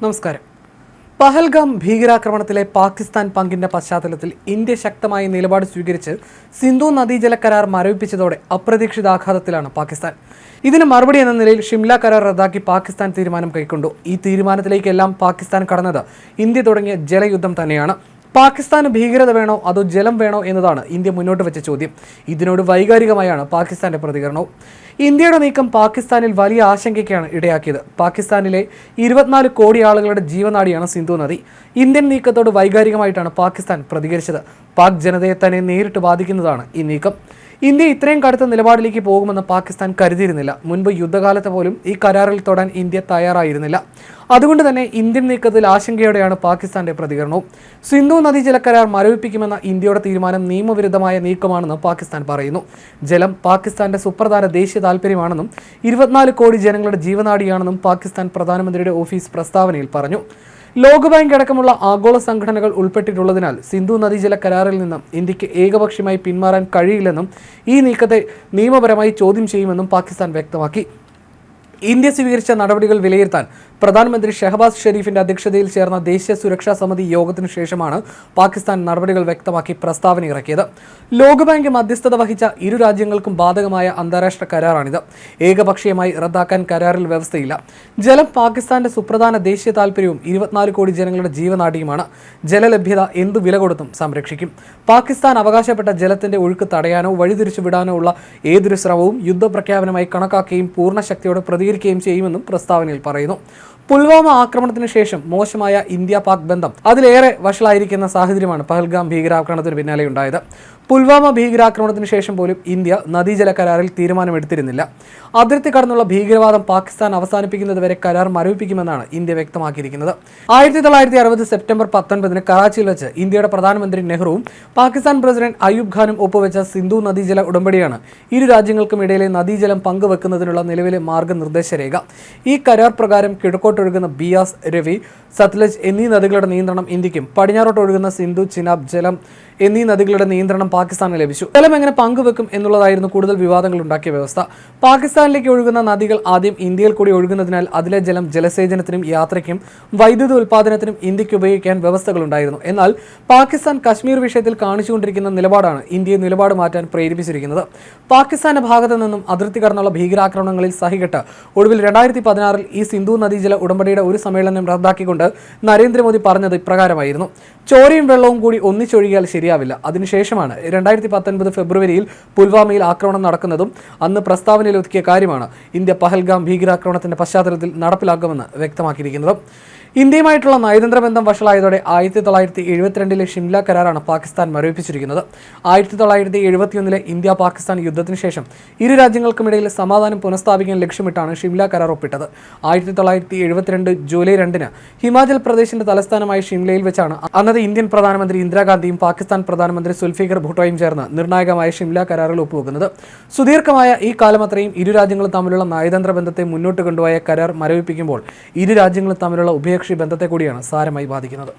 നമസ്കാരം. പഹൽഗാം ഭീകരാക്രമണത്തിലെ പാകിസ്ഥാൻ പങ്കിന്റെ പശ്ചാത്തലത്തിൽ ഇന്ത്യ ശക്തമായ നിലപാട് സ്വീകരിച്ച് സിന്ധു നദീജല കരാർ മരവിപ്പിച്ചതോടെ അപ്രതീക്ഷിത ആഘാതത്തിലാണ് പാകിസ്ഥാൻ. ഇതിന് മറുപടി എന്ന നിലയിൽ ഷിംല കരാർ റദ്ദാക്കി പാകിസ്ഥാൻ തീരുമാനം കൈക്കൊണ്ടു. ഈ തീരുമാനത്തിലേക്കെല്ലാം പാകിസ്ഥാൻ കടന്നത് ഇന്ത്യ തുടങ്ങിയ ജലയുദ്ധം തന്നെയാണ്. പാകിസ്ഥാന് ഭീകരത വേണോ? അതോ ജലം വേണോ? എന്നതാണ് ഇന്ത്യ മുന്നോട്ട് വെച്ച ചോദ്യം. ഇതിനോട് വൈകാരികമായാണ് പാകിസ്ഥാന്റെ പ്രതികരണവും. ഇന്ത്യയുടെ നീക്കം പാകിസ്ഥാനിൽ വലിയ ആശങ്കയ്ക്കാണ് ഇടയാക്കിയത്. പാകിസ്ഥാനിലെ ഇരുപത്തിനാല് കോടി ആളുകളുടെ ജീവനാടിയാണ് സിന്ധു നദി. ഇന്ത്യൻ നീക്കത്തോട് വൈകാരികമായിട്ടാണ് പാകിസ്ഥാൻ പ്രതികരിച്ചത്. പാക് ജനതയെ തന്നെ നേരിട്ട് ബാധിക്കുന്നതാണ് ഈ നീക്കം. ഇന്ത്യ ഇത്രയും കടുത്ത നിലപാടിലേക്ക് പോകുമെന്ന് പാകിസ്ഥാൻ കരുതിയിരുന്നില്ല. മുൻപ് യുദ്ധകാലത്ത് പോലും ഈ കരാറിൽ തൊടാൻ ഇന്ത്യ തയ്യാറായിരുന്നില്ല. അതുകൊണ്ട് തന്നെ ഇന്ത്യൻ നീക്കത്തിൽ ആശങ്കയോടെയാണ് പാകിസ്ഥാന്റെ പ്രതികരണവും. സിന്ധു നദി കരാർ മരവിപ്പിക്കുമെന്ന ഇന്ത്യയുടെ തീരുമാനം നിയമവിരുദ്ധമായ നീക്കമാണെന്ന് പാകിസ്ഥാൻ പറയുന്നു. ജലം പാകിസ്ഥാന്റെ സുപ്രധാന ദേശീയ താൽപ്പര്യമാണെന്നും ഇരുപത്തിനാല് കോടി ജനങ്ങളുടെ ജീവനാടിയാണെന്നും പാകിസ്ഥാൻ പ്രധാനമന്ത്രിയുടെ ഓഫീസ് പ്രസ്താവനയിൽ പറഞ്ഞു. ലോകബാങ്ക് അടക്കമുള്ള ആഗോള സംഘടനകൾ ഉൾപ്പെട്ടിട്ടുള്ളതിനാൽ സിന്ധു നദീജല കരാറിൽ നിന്നും ഇന്ത്യയ്ക്ക് ഏകപക്ഷീയമായി പിന്മാറാൻ കഴിയില്ലെന്നും ഈ നീക്കത്തെ നിയമപരമായി ചോദ്യം ചെയ്യുമെന്നും പാകിസ്ഥാൻ വ്യക്തമാക്കി. ഇന്ത്യ സ്വീകരിച്ച നടപടികൾ വിലയിരുത്താൻ പ്രധാനമന്ത്രി ഷെഹബാസ് ഷെരീഫിന്റെ അധ്യക്ഷതയിൽ ചേർന്ന ദേശീയ സുരക്ഷാ സമിതി യോഗത്തിനു ശേഷമാണ് പാകിസ്ഥാൻ നടപടികൾ വ്യക്തമാക്കി പ്രസ്താവന ഇറക്കിയത്. ലോകബാങ്ക് മധ്യസ്ഥത വഹിച്ച ഇരു രാജ്യങ്ങൾക്കും ബാധകമായ അന്താരാഷ്ട്ര കരാറാണിത്. ഏകപക്ഷീയമായി റദ്ദാക്കാൻ കരാറിൽ വ്യവസ്ഥയില്ല. ജലം പാകിസ്ഥാന്റെ സുപ്രധാന ദേശീയ താൽപര്യവും ഇരുപത്തിനാല് കോടി ജനങ്ങളുടെ ജീവനാടിയുമാണ്. ജലലഭ്യത എന്ത് വില കൊടുത്തും സംരക്ഷിക്കും. പാകിസ്ഥാൻ അവകാശപ്പെട്ട ജലത്തിന്റെ ഒഴുക്ക് തടയാനോ വഴിതിരിച്ചു വിടാനോ ഉള്ള ഏതൊരു ശ്രമവും യുദ്ധപ്രഖ്യാപനമായി കണക്കാക്കുകയും പൂർണ ശക്തിയോടെ പ്രതികരിക്കുകയും ചെയ്യുമെന്നും പ്രസ്താവനയിൽ പറയുന്നു. പുൽവാമ ആക്രമണത്തിന് ശേഷം മോശമായ ഇന്ത്യ പാക് ബന്ധം അതിലേറെ വഷളായിരിക്കുന്ന സാഹചര്യമാണ് പഹൽഗാം ഭീകരാക്രമണത്തിന് പിന്നാലെ ഉണ്ടായത് പുൽവാമ ഭീകരാക്രമണത്തിന് ശേഷം പോലും ഇന്ത്യ നദീജല കരാറിൽ തീരുമാനമെടുത്തിരുന്നില്ല. അതിർത്തി കടന്നുള്ള ഭീകരവാദം പാകിസ്ഥാൻ അവസാനിപ്പിക്കുന്നതുവരെ കരാർ മരവിപ്പിക്കുമെന്നാണ് ഇന്ത്യ വ്യക്തമാക്കിയിരിക്കുന്നത്. ആയിരത്തി തൊള്ളായിരത്തി അറുപത് സെപ്റ്റംബർ പത്തൊൻപതിന് കറാച്ചിയിൽ വെച്ച് ഇന്ത്യയുടെ പ്രധാനമന്ത്രി നെഹ്റുവും പാകിസ്ഥാൻ പ്രസിഡന്റ് അയൂബ് ഖാനും ഒപ്പുവെച്ച സിന്ധു നദീജല ഉടമ്പടിയാണ് ഇരു രാജ്യങ്ങൾക്കും ഇടയിലെ നദീജലം പങ്കുവെക്കുന്നതിനുള്ള നിലവിലെ മാർഗനിർദ്ദേശ രേഖ ഈ കരാർ പ്രകാരം കിഴക്കോട്ടൊഴുകുന്ന ബിയാസ് രവി സത്ലജ് എന്നീ നദികളുടെ നിയന്ത്രണം ഇന്ത്യക്കും. പടിഞ്ഞാറോട്ട് ഒഴുകുന്ന സിന്ധു ചിനാബ് ജലം എന്നീ നദികളുടെ നിയന്ത്രണം പാകിസ്ഥാന് ലഭിച്ചു. ജലം എങ്ങനെ പങ്കുവെക്കും എന്നുള്ളതായിരുന്നു കൂടുതൽ വിവാദങ്ങൾ ഉണ്ടാക്കിയ വ്യവസ്ഥ. പാകിസ്ഥാനിലേക്ക് ഒഴുകുന്ന നദികൾ ആദ്യം ഇന്ത്യയിൽ കൂടി ഒഴുകുന്നതിനാൽ അതിലെ ജലം ജലസേചനത്തിനും യാത്രയ്ക്കും വൈദ്യുതി ഉൽപ്പാദനത്തിനും ഇന്ത്യയ്ക്ക് ഉപയോഗിക്കാൻ വ്യവസ്ഥകളുണ്ടായിരുന്നു എന്നാൽ പാകിസ്ഥാൻ കശ്മീർ വിഷയത്തിൽ കാണിച്ചുകൊണ്ടിരിക്കുന്ന നിലപാടാണ് ഇന്ത്യയെ നിലപാട് മാറ്റാൻ പ്രേരിപ്പിച്ചിരിക്കുന്നത്. പാകിസ്ഥാന്റെ ഭാഗത്തു നിന്നും അതിർത്തി കടന്നുള്ള ഭീകരാക്രമണങ്ങളിൽ സഹികെട്ട് ഒടുവിൽ രണ്ടായിരത്തി പതിനാറിൽ ഈ സിന്ധു നദീജല ഉടമ്പടിയുടെ ഒരു സമ്മേളനം റദ്ദാക്കിക്കൊണ്ട് നരേന്ദ്രമോദി പറഞ്ഞത് ഇപ്രകാരമായിരുന്നു. ചോരയും വെള്ളവും കൂടി ഒന്നിച്ചൊഴുകിയാൽ ശരിയാവില്ല. അതിനുശേഷമാണ് രണ്ടായിരത്തി പത്തൊൻപത് ഫെബ്രുവരിയിൽ പുൽവാമയിൽ ആക്രമണം നടക്കുന്നതും അന്ന് പ്രസ്താവനയിൽ ഒതുക്കിയ കാര്യമാണ്. ഇന്ത്യ പഹൽഗാം ഭീകരാക്രമണത്തിന്റെ പശ്ചാത്തലത്തിൽ നടപ്പിലാക്കുമെന്ന് വ്യക്തമാക്കിയിരിക്കുന്നത്. ഇന്ത്യയുമായിട്ടുള്ള നയതന്ത്ര ബന്ധം വഷളായതോടെ ആയിരത്തി തൊള്ളായിരത്തി എഴുപത്തിരണ്ടിലെ ഷിംല കരാറാണ് പാകിസ്ഥാൻ മരവിപ്പിച്ചിരിക്കുന്നത്. ആയിരത്തി തൊള്ളായിരത്തി എഴുപത്തിയൊന്നിലെ ഇന്ത്യ പാകിസ്ഥാൻ യുദ്ധത്തിന് ശേഷം ഇരു രാജ്യങ്ങൾക്കുമിടയിൽ സമാധാനം പുനഃസ്ഥാപിക്കാൻ ലക്ഷ്യമിട്ടാണ് ഷിംല കരാർ ഒപ്പിട്ടത്. ആയിരത്തി തൊള്ളായിരത്തി എഴുപത്തിരണ്ട് ജൂലൈ രണ്ടിന് ഹിമാചൽ പ്രദേശിന്റെ തലസ്ഥാനമായ ഷിംലയിൽ വെച്ചാണ് അന്നത്തെ ഇന്ത്യൻ പ്രധാനമന്ത്രി ഇന്ദിരാഗാന്ധിയും പാകിസ്ഥാൻ പ്രധാനമന്ത്രി സുൽഫീഖർ ഭുട്ടോയും ചേർന്ന് നിർണായകമായ ഷിംല കരാറിൽ ഒപ്പുവെക്കുന്നത്. സുദീർഘമായ ഈ കാലമത്രയും ഇരു രാജ്യങ്ങളും തമ്മിലുള്ള നയതന്ത്ര ബന്ധത്തെ മുന്നോട്ട് കൊണ്ടുപോയ കരാർ മരവിപ്പിക്കുമ്പോൾ ഇരു രാജ്യങ്ങളും തമ്മിലുള്ള ഉഭയകക്ഷി ബന്ധത്തെ കൂടിയാണ് സാരമായി ബാധിക്കുന്നത്